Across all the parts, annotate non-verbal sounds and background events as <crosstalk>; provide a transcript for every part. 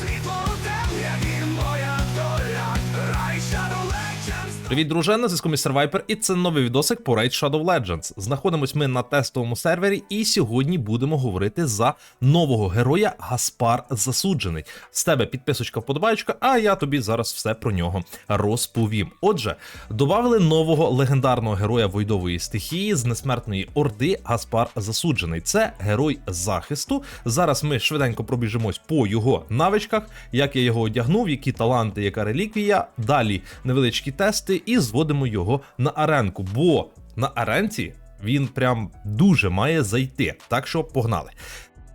Світло у Привіт, друже, на зв'язку містер Вайпер, і це новий відосик по Raid Shadow Legends. Знаходимось ми на тестовому сервері, і сьогодні будемо говорити за нового героя Гаспар Засуджений. З тебе підписочка вподобаючка, а я тобі зараз все про нього розповім. Отже, додали нового легендарного героя Войдової стихії з несмертної орди Гаспар Засуджений. Це герой захисту. Зараз ми швиденько пробіжимось по його навичках, як я його одягнув, які таланти, яка реліквія. Далі невеличкі тести і зводимо його на аренку. Бо на аренці він прям дуже має зайти. Так що погнали.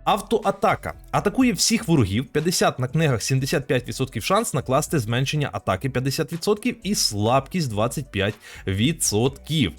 Автоатака атакує всіх ворогів 50 на книгах 75% шанс накласти зменшення атаки 50% і слабкість 25%.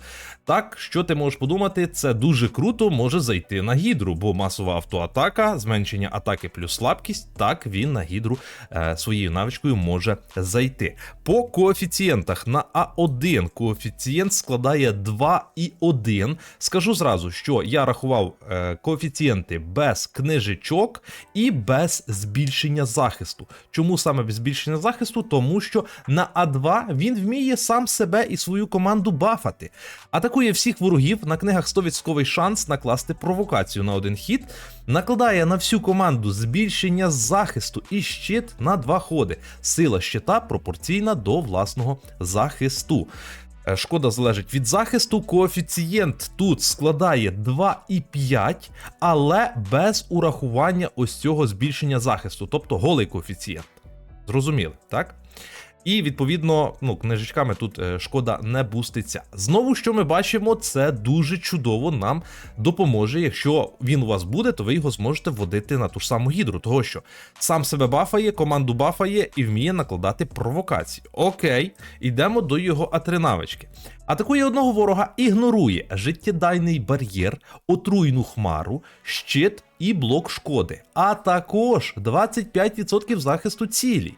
Так, що ти можеш подумати, це дуже круто може зайти на гідру, бо масова автоатака, зменшення атаки плюс слабкість, так він на гідру е, своєю навичкою може зайти. По коефіцієнтах на А1 коефіцієнт складає 2,1. Скажу зразу, що я рахував е, коефіцієнти без книжечок і без збільшення захисту. Чому саме без збільшення захисту? Тому що на А2 він вміє сам себе і свою команду бафати. Атакує всіх ворогів на книгах 100% шанс накласти провокацію на один хід. Накладає на всю команду збільшення захисту і щит на два ходи. Сила щита пропорційна до власного захисту. Е, Шкода залежить від захисту. Коефіцієнт тут складає 2,5, але без урахування ось цього збільшення захисту, тобто голий коефіцієнт. Зрозуміли, так? І відповідно, ну, книжечками тут е, шкода не буститься. Знову, що ми бачимо, це дуже чудово нам допоможе. Якщо він у вас буде, то ви його зможете вводити на ту ж саму гідру, того що сам себе бафає, команду бафає і вміє накладати провокації. Окей, йдемо до його атринавички. Атакує одного ворога, ігнорує життєдайний бар'єр, отруйну хмару, щит і блок шкоди, а також 25% захисту цілі.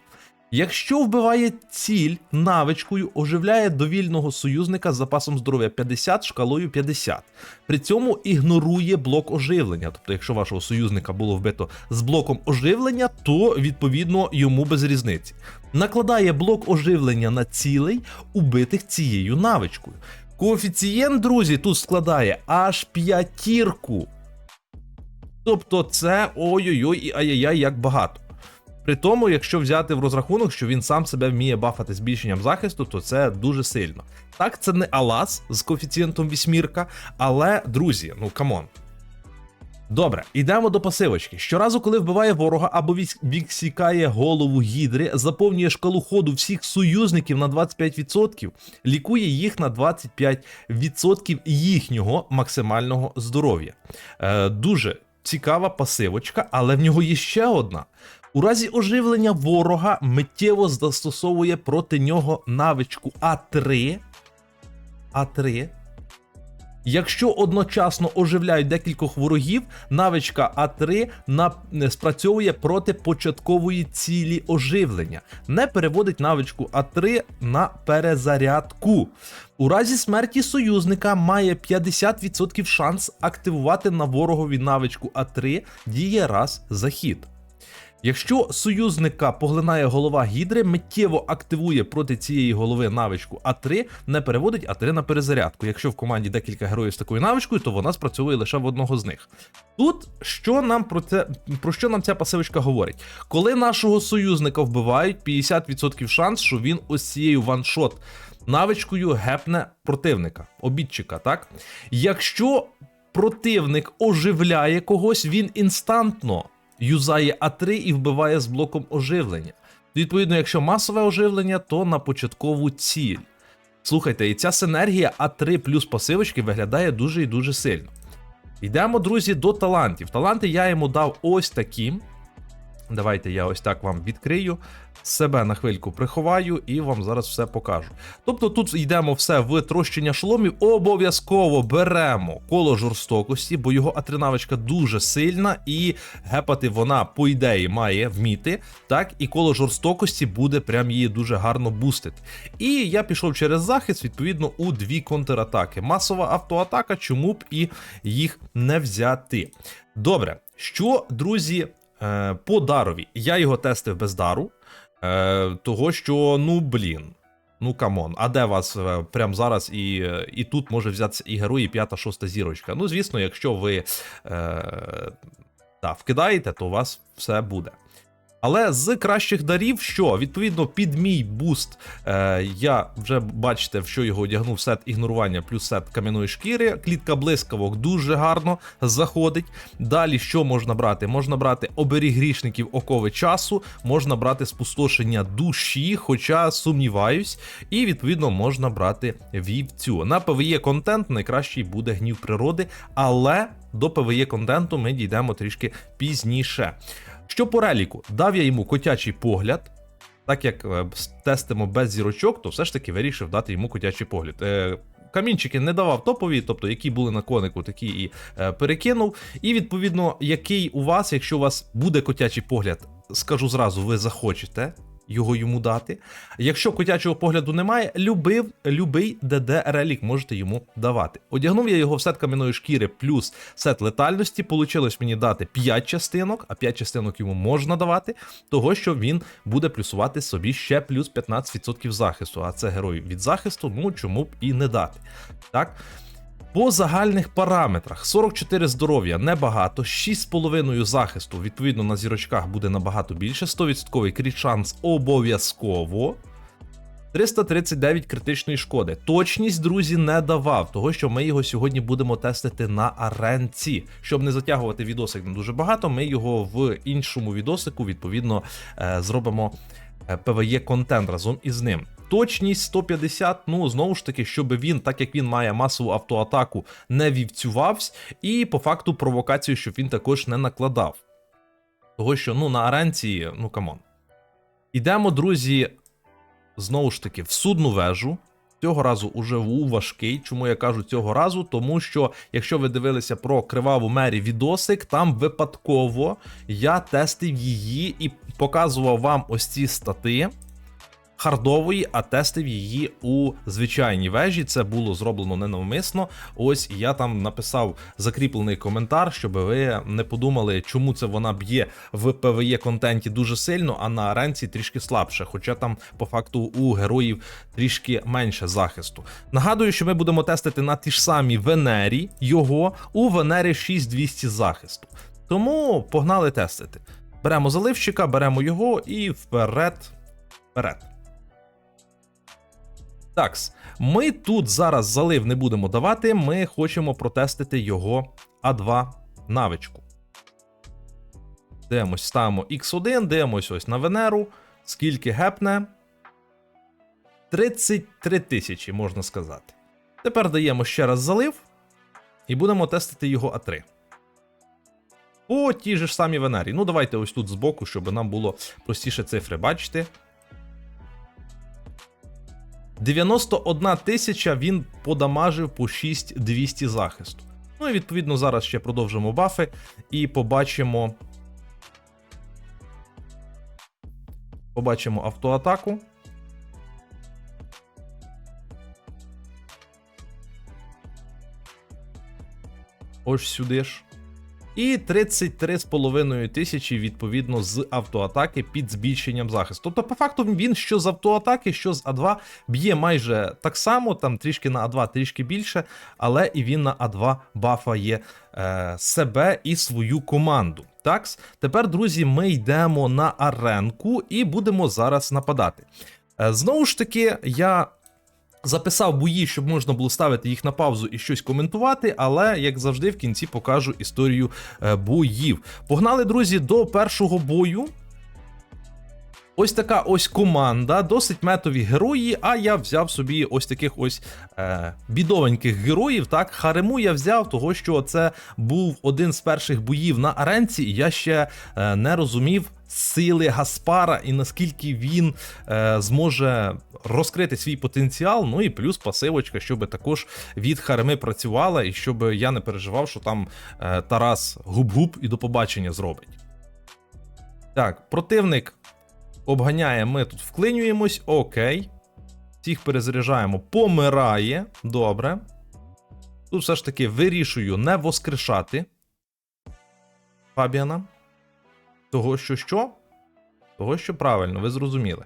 Якщо вбиває ціль навичкою, оживляє довільного союзника з запасом здоров'я 50 шкалою 50. При цьому ігнорує блок оживлення. Тобто, якщо вашого союзника було вбито з блоком оживлення, то відповідно йому без різниці. Накладає блок оживлення на цілей, убитих цією навичкою. Коефіцієнт, друзі, тут складає аж п'ятірку. Тобто це ой-ой-ой і ай-яй-яй як багато. При тому, якщо взяти в розрахунок, що він сам себе вміє бафати збільшенням захисту, то це дуже сильно. Так, це не Алас з коефіцієнтом вісьмірка, але, друзі, ну камон. Добре, йдемо до пасивочки. Щоразу, коли вбиває ворога або відсікає голову гідри, заповнює шкалу ходу всіх союзників на 25%, лікує їх на 25% їхнього максимального здоров'я. Е, дуже цікава пасивочка, але в нього є ще одна. У разі оживлення ворога миттєво застосовує проти нього навичку А3. А3. Якщо одночасно оживляють декількох ворогів, навичка А3 на... спрацьовує проти початкової цілі оживлення, не переводить навичку А3 на перезарядку. У разі смерті союзника має 50% шанс активувати на ворогові навичку А3 діє раз за хід. Якщо союзника поглинає голова гідри, миттєво активує проти цієї голови навичку А3, не переводить А3 на перезарядку. Якщо в команді декілька героїв з такою навичкою, то вона спрацьовує лише в одного з них. Тут що нам про це про що нам ця пасивочка говорить? Коли нашого союзника вбивають, 50% шанс, що він ось цією ваншот навичкою гепне противника, обідчика, так? Якщо противник оживляє когось, він інстантно юзає А3 і вбиває з блоком оживлення. Відповідно, якщо масове оживлення, то на початкову ціль. Слухайте, і ця синергія А3 плюс пасивочки виглядає дуже і дуже сильно. Йдемо, друзі, до талантів. Таланти я йому дав ось такі. Давайте я ось так вам відкрию, себе на хвильку приховаю і вам зараз все покажу. Тобто тут йдемо все в трощення шоломів. Обов'язково беремо коло жорстокості, бо його атринавичка дуже сильна, і гепати вона, по ідеї, має вміти. Так, і коло жорстокості буде прям її дуже гарно бустити. І я пішов через захист, відповідно, у дві контратаки. Масова автоатака, чому б і їх не взяти. Добре, що, друзі, по дарові. Я його тестив без дару. Е, того, що, ну блін. Ну камон, а де вас е, прямо зараз і, е, і тут може взятися і герой, і п'ята, шоста зірочка. Ну, звісно, якщо ви е, та, вкидаєте, то у вас все буде. Але з кращих дарів, що відповідно під мій буст, е, я вже бачите, в що його одягнув сет ігнорування плюс сет кам'яної шкіри. Клітка блискавок дуже гарно заходить. Далі що можна брати? Можна брати оберіг грішників окови часу, можна брати спустошення душі, хоча сумніваюсь, і відповідно можна брати вівцю. На PvE контент найкращий буде гнів природи, але до PvE контенту ми дійдемо трішки пізніше. Що по реліку, дав я йому котячий погляд. Так як е, тестимо без зірочок, то все ж таки вирішив дати йому котячий погляд. Е, камінчики не давав топові, тобто які були на конику, такі і е, перекинув. І відповідно, який у вас, якщо у вас буде котячий погляд, скажу зразу, ви захочете його йому дати. Якщо котячого погляду немає, любив, любий ДД релік можете йому давати. Одягнув я його в сет кам'яної шкіри плюс сет летальності. Получилось мені дати 5 частинок, а 5 частинок йому можна давати, того що він буде плюсувати собі ще плюс 15% захисту. А це герой від захисту, ну чому б і не дати. Так. По загальних параметрах 44 здоров'я небагато, 6,5 захисту, відповідно на зірочках буде набагато більше, 100% кріт шанс обов'язково. 339 критичної шкоди. Точність, друзі, не давав, того що ми його сьогодні будемо тестити на аренці. Щоб не затягувати відосик на дуже багато, ми його в іншому відосику, відповідно, е, зробимо е, PvE контент разом із ним. Точність 150, ну знову ж таки, щоб він, так як він має масову автоатаку, не вівцювався, і по факту провокацію, щоб він також не накладав. Того що, ну, на аренці, ну камон. Ідемо, друзі, знову ж таки, в судну вежу. Цього разу уже у важкий. Чому я кажу цього разу? Тому що, якщо ви дивилися про криваву мері відосик, там випадково я тестив її і показував вам ось ці стати хардової, а тестив її у звичайній вежі. Це було зроблено ненавмисно. Ось я там написав закріплений коментар, щоб ви не подумали, чому це вона б'є в PvE контенті дуже сильно, а на аренці трішки слабше. Хоча там по факту у героїв трішки менше захисту. Нагадую, що ми будемо тестити на ті ж самі Венері його у Венері 6200 захисту. Тому погнали тестити. Беремо заливщика, беремо його і вперед. Вперед. Такс, ми тут зараз залив не будемо давати, ми хочемо протестити його А2 навичку. Дивимось, ставимо X1, дивимось ось на Венеру. Скільки гепне? 33 тисячі, можна сказати. Тепер даємо ще раз залив і будемо тестити його А3. По тій же ж самій Венері. Ну, давайте ось тут збоку, щоб нам було простіше цифри бачити. 91 тисяча він подамажив по 6200 захисту. Ну і відповідно зараз ще продовжимо бафи і побачимо. Побачимо автоатаку. Ось сюди ж. І 33,5 тисячі відповідно з автоатаки під збільшенням захисту. Тобто, по факту, він що з автоатаки, що з А2 б'є майже так само, там трішки на А2, трішки більше, але і він на А2 бафає е, себе і свою команду. Так, тепер, друзі, ми йдемо на аренку і будемо зараз нападати. Е, знову ж таки, я Записав бої, щоб можна було ставити їх на паузу і щось коментувати, але як завжди, в кінці покажу історію е, боїв. Погнали, друзі, до першого бою. Ось така ось команда, досить метові герої. А я взяв собі ось таких ось е, бідовеньких героїв. Так, Хариму я взяв, того що це був один з перших боїв на аренці, і я ще е, не розумів сили Гаспара і наскільки він е, зможе розкрити свій потенціал. Ну і плюс пасивочка, щоб також від Харими працювала, і щоб я не переживав, що там е, Тарас губ-губ і до побачення зробить. Так, противник обганяє, ми тут вклинюємось, окей. Всіх перезаряджаємо, помирає. Добре. Тут все ж таки вирішую не воскрешати Фабіана. Того, що що? Того, що правильно, ви зрозуміли.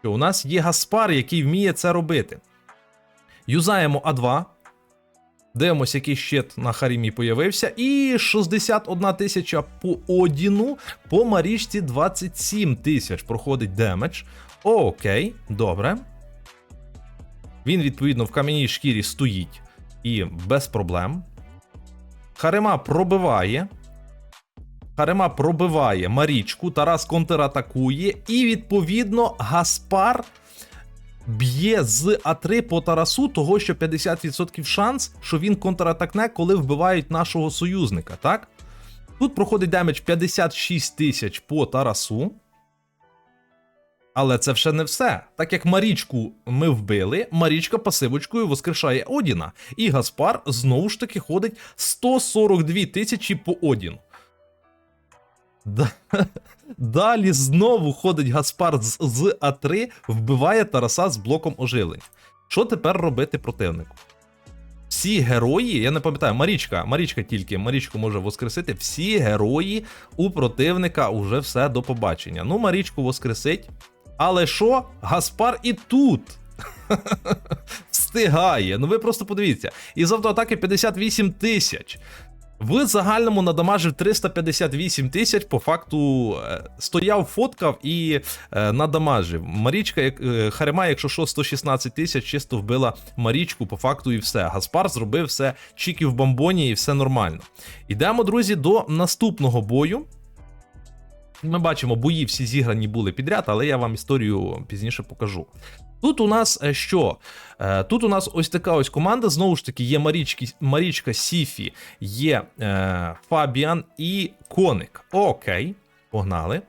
Що у нас є Гаспар, який вміє це робити. Юзаємо А2. Дивимося, який щит на Харімі появився. І 61 тисяча по Одіну, по Марічці 27 тисяч проходить демедж. Окей, добре. Він, відповідно, в кам'яній шкірі стоїть і без проблем. Харима пробиває. Харима пробиває Марічку, Тарас контратакує, і, відповідно, Гаспар б'є з А3 по Тарасу, того що 50% шанс, що він контратакне, коли вбивають нашого союзника, так? Тут проходить демедж 56 тисяч по Тарасу. Але це ще не все. Так як Марічку ми вбили, Марічка пасивочкою воскрешає Одіна. І Гаспар знову ж таки ходить 142 тисячі по Одіну. Да- Далі знову ходить Гаспар з, з А3, вбиває Тараса з блоком оживлень. Що тепер робити противнику? Всі герої, я не пам'ятаю, Марічка, Марічка тільки, Марічку може воскресити. Всі герої у противника уже все до побачення. Ну, Марічку воскресить. Але що? Гаспар і тут. <laughs> Встигає. Ну ви просто подивіться. Із автоатаки 58 тисяч. В загальному надамажив 358 тисяч, по факту е, стояв, фоткав і е, надамажив. Марічка, е, Харема, якщо що, 116 тисяч, чисто вбила Марічку, по факту і все. Гаспар зробив все чіки в бомбоні і все нормально. Ідемо, друзі, до наступного бою. Ми бачимо, бої всі зіграні були підряд, але я вам історію пізніше покажу. Тут у нас е, що? Е, Тут у нас ось така ось команда. Знову ж таки, є Марічки, Марічка Сіфі, є е, Фабіан і Коник. Окей, погнали.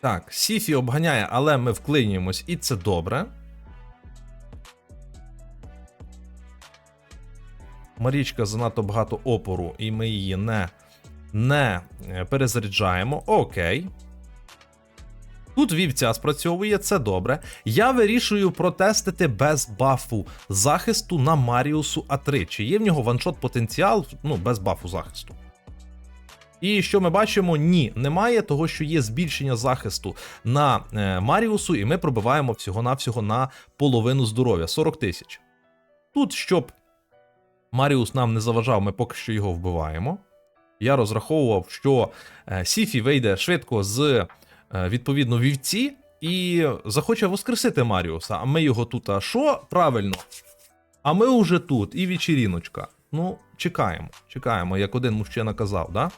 Так, Сіфі обганяє, але ми вклинюємось, і це добре. Марічка занадто багато опору, і ми її не, не е, перезаряджаємо. Окей. Тут вівця спрацьовує, це добре. Я вирішую протестити без бафу захисту на Маріусу А3. Чи є в нього ваншот потенціал ну, без бафу захисту? І що ми бачимо? Ні, немає, того що є збільшення захисту на е, Маріусу, і ми пробиваємо всього-навсього на половину здоров'я 40 тисяч. Тут, щоб Маріус нам не заважав, ми поки що його вбиваємо. Я розраховував, що е, Сіфі вийде швидко з е, відповідно вівці і захоче воскресити Маріуса. А ми його тут. А що? Правильно. А ми уже тут, і вечеріночка. Ну, чекаємо, чекаємо, як один мужчина казав, да?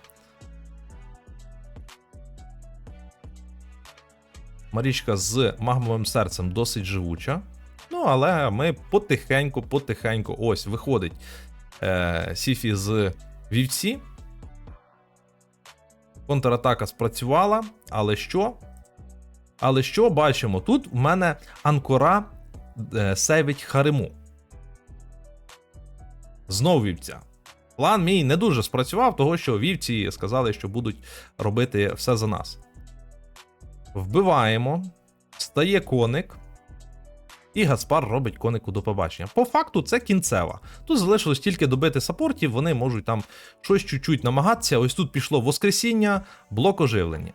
Марічка з магмовим серцем досить живуча. Ну, але ми потихеньку, потихеньку. Ось, виходить е, Сіфі з вівці. Контратака спрацювала, але що? Але що бачимо? Тут в мене анкора е, сейвить Хариму. Знов вівця. План мій не дуже спрацював, того що вівці сказали, що будуть робити все за нас. Вбиваємо. Стає коник. І Гаспар робить конику до побачення. По факту, це кінцева. Тут залишилось тільки добити саппортів, вони можуть там щось чуть-чуть намагатися. Ось тут пішло воскресіння, блок оживлення.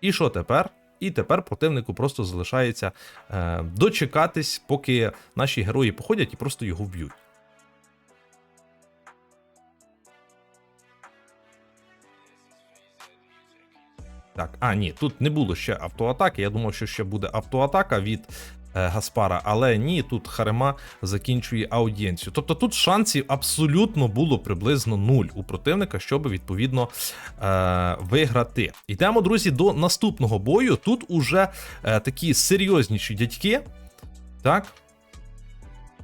І що тепер? І тепер противнику просто залишається е, дочекатись, поки наші герої походять і просто його вб'ють. Так, а ні, тут не було ще автоатаки. Я думав, що ще буде автоатака від Гаспара, але ні, тут Харема закінчує аудієнцію. Тобто тут шансів абсолютно було приблизно нуль у противника, щоб відповідно е, виграти. Йдемо, друзі, до наступного бою. Тут уже е, такі серйозніші дядьки. Так.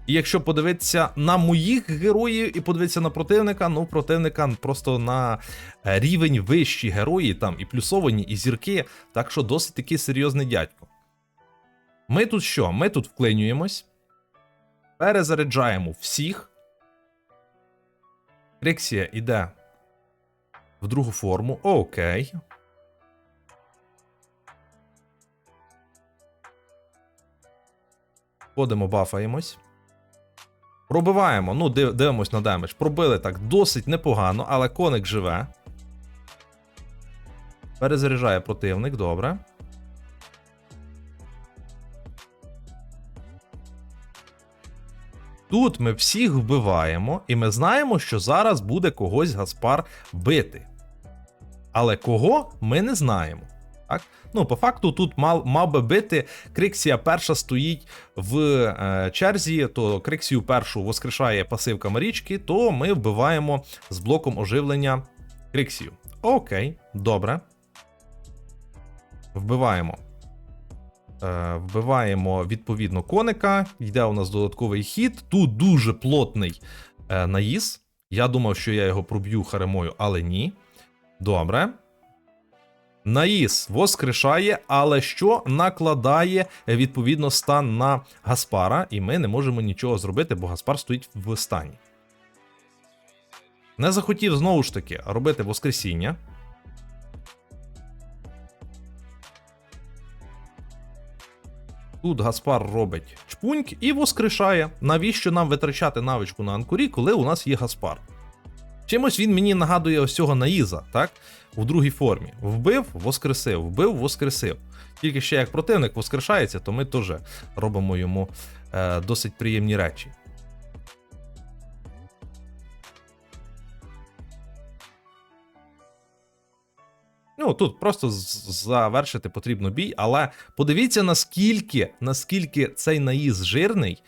І якщо подивитися на моїх героїв і подивитися на противника, ну противника просто на е, рівень вищі герої, там і плюсовані, і зірки, так що досить таки серйозний дядько. Ми тут що? Ми тут вклинюємось, перезаряджаємо всіх. Криксія іде в другу форму. Окей. Ходимо, бафаємось. Пробиваємо, ну, див, дивимось на демедж. Пробили так досить непогано, але коник живе. Перезаряджає противник, добре. Тут ми всіх вбиваємо, і ми знаємо, що зараз буде когось Гаспар бити. Але кого ми не знаємо. Так? Ну, по факту, тут мав, мав би бити Криксія перша стоїть в е, черзі, то Криксію першу воскрешає пасивка Марічки, то ми вбиваємо з блоком оживлення Криксію. Окей, добре. Вбиваємо. Е, вбиваємо відповідно коника. Йде у нас додатковий хід. Тут дуже плотний е, наїз. Я думав, що я його проб'ю харемою, але ні. Добре. Наїз воскрешає, але що накладає відповідно стан на Гаспара, і ми не можемо нічого зробити, бо Гаспар стоїть в стані. Не захотів знову ж таки робити воскресіння. Тут Гаспар робить чпуньк і воскрешає. Навіщо нам витрачати навичку на анкурі, коли у нас є Гаспар? Чимось він мені нагадує ось цього наїза, так? У другій формі. Вбив, воскресив, вбив, воскресив. Тільки ще як противник воскрешається, то ми теж робимо йому е, досить приємні речі. Ну, тут просто завершити потрібно бій, але подивіться, наскільки, наскільки цей наїз жирний,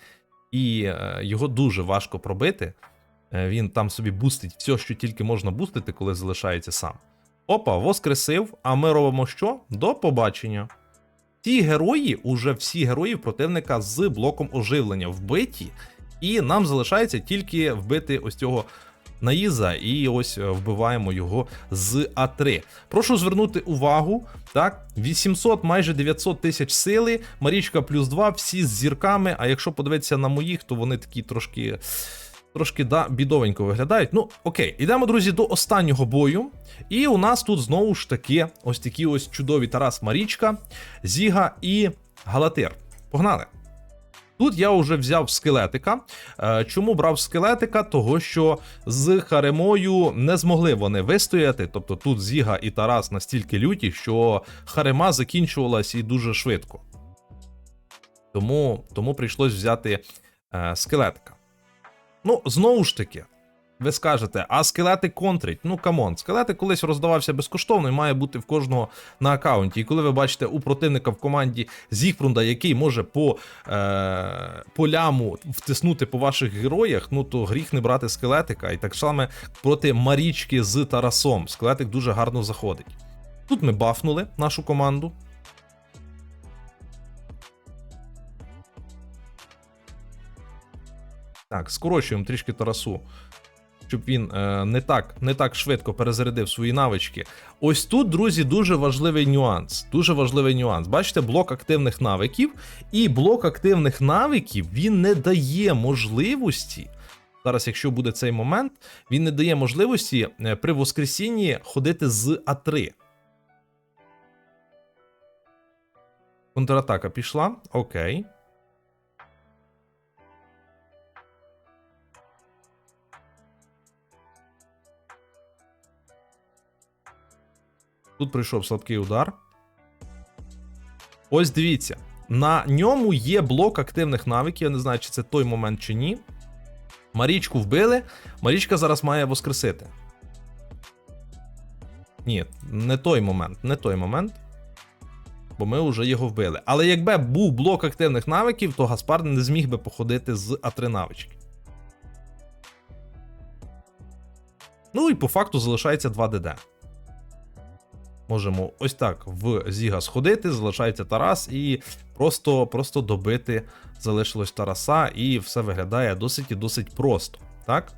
і е, його дуже важко пробити. Е, Він там собі бустить все, що тільки можна бустити, коли залишається сам. Опа, воскресив, а ми робимо що? До побачення. Ті герої, уже всі герої противника з блоком оживлення вбиті, і нам залишається тільки вбити ось цього наїза, і ось е, вбиваємо його з А3. Прошу звернути увагу, так, 800, майже 900 тисяч сили, Марічка плюс 2, всі з зірками. А якщо подивитися на моїх, то вони такі трошки. Трошки да, бідовенько виглядають. Ну, окей, ідемо, друзі, до останнього бою. І у нас тут знову ж таки ось такі ось чудові Тарас Марічка, Зіга і Галатир. Погнали! Тут я вже взяв скелетика. Е, Чому брав скелетика? Того, що з Харемою не змогли вони вистояти. Тобто тут Зіга і Тарас настільки люті, що Харема закінчувалась і дуже швидко. Тому, тому прийшлось взяти е, скелетика. Ну, знову ж таки, ви скажете, а скелети контрить. Ну камон, скелети колись роздавався безкоштовно і має бути в кожного на аккаунті. І коли ви бачите у противника в команді Зігфрунда, який може по, е, по ляму втиснути по ваших героях, ну то гріх не брати скелетика. І так само проти Марічки з Тарасом. Скелетик дуже гарно заходить. Тут ми бафнули нашу команду. Так, скорочуємо трішки Тарасу, щоб він е, не, так, не так швидко перезарядив свої навички. Ось тут, друзі, дуже важливий нюанс. Дуже важливий нюанс. Бачите, блок активних навиків, і блок активних навиків він не дає можливості. Зараз, якщо буде цей момент, він не дає можливості е, при воскресінні ходити з А3. Контратака пішла. Окей. Тут прийшов слабкий удар. Ось дивіться. На ньому є блок активних навиків. Я не знаю, чи це той момент чи ні. Марічку вбили. Марічка зараз має воскресити. Ні, не той момент, не той момент. Бо ми вже його вбили. Але якби був блок активних навиків, то Гаспар не зміг би походити з А3 навички. Ну і по факту залишається 2 ДД. Можемо ось так в Зіга сходити, залишається Тарас, і просто, просто добити залишилось Тараса, і все виглядає досить і досить просто. Так?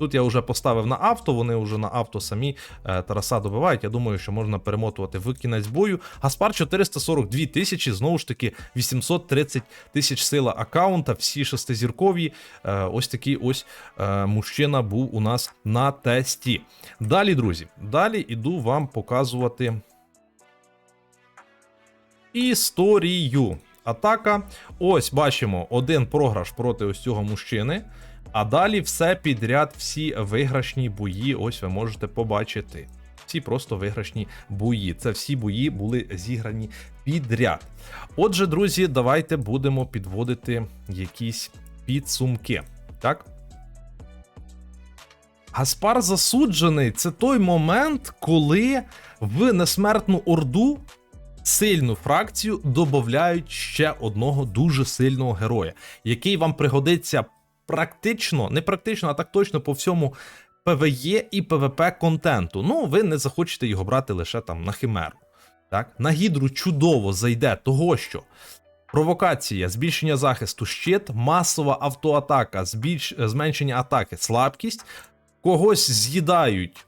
Тут я вже поставив на авто, вони вже на авто самі е, Тараса добивають. Я думаю, що можна перемотувати в кінець бою. Гаспар 442 тисячі, знову ж таки, 830 тисяч сила аккаунта, всі шестизіркові. Е, ось такий ось е, мужчина був у нас на тесті. Далі, друзі, далі іду вам показувати історію. атака. Ось бачимо один програш проти ось цього мужчини. А далі все підряд, всі виграшні бої. Ось ви можете побачити. Всі просто виграшні бої. Це всі бої були зіграні підряд. Отже, друзі, давайте будемо підводити якісь підсумки. Так? Гаспар засуджений це той момент, коли в несмертну орду сильну фракцію додають ще одного дуже сильного героя, який вам пригодиться практично, не практично, а так точно по всьому ПВЕ і ПВП контенту. Ну, ви не захочете його брати лише там на химеру. Так? На гідру чудово зайде того, що провокація, збільшення захисту, щит, масова автоатака, збільш... зменшення атаки, слабкість, когось з'їдають.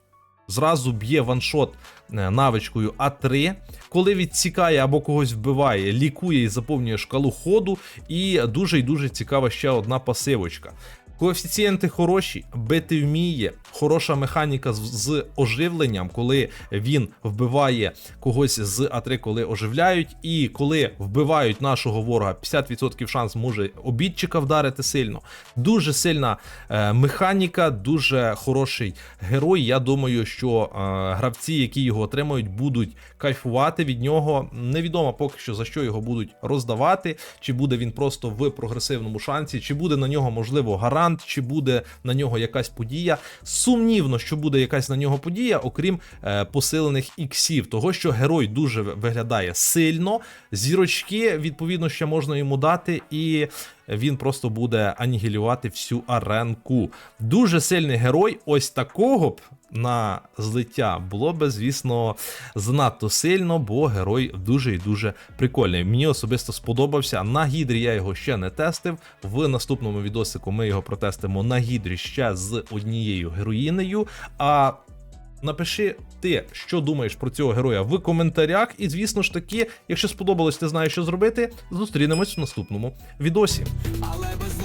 Зразу б'є ваншот навичкою А3, коли відсікає або когось вбиває, лікує і заповнює шкалу ходу. І дуже і дуже цікава ще одна пасивочка. Коефіцієнти хороші, бити вміє, хороша механіка з, з оживленням, коли він вбиває когось з А3, коли оживляють, і коли вбивають нашого ворога, 50% шанс може обідчика вдарити сильно. Дуже сильна е, механіка, дуже хороший герой. Я думаю, що е, гравці, які його отримають, будуть кайфувати від нього. Невідомо поки що за що його будуть роздавати, чи буде він просто в прогресивному шансі, чи буде на нього можливо гарант, чи буде на нього якась подія. Сумнівно, що буде якась на нього подія, окрім е, посилених іксів, того що герой дуже виглядає сильно. Зірочки, відповідно, ще можна йому дати, і він просто буде анігілювати всю аренку. Дуже сильний герой, ось такого б на злиття було би, звісно, занадто сильно, бо герой дуже і дуже прикольний. Мені особисто сподобався. На гідрі я його ще не тестив. В наступному відосику ми його протестимо на гідрі ще з однією героїнею. А Напиши ти, що думаєш про цього героя в коментарях. І, звісно ж таки, якщо сподобалось, ти знаєш, що зробити, зустрінемось в наступному відосі. Але без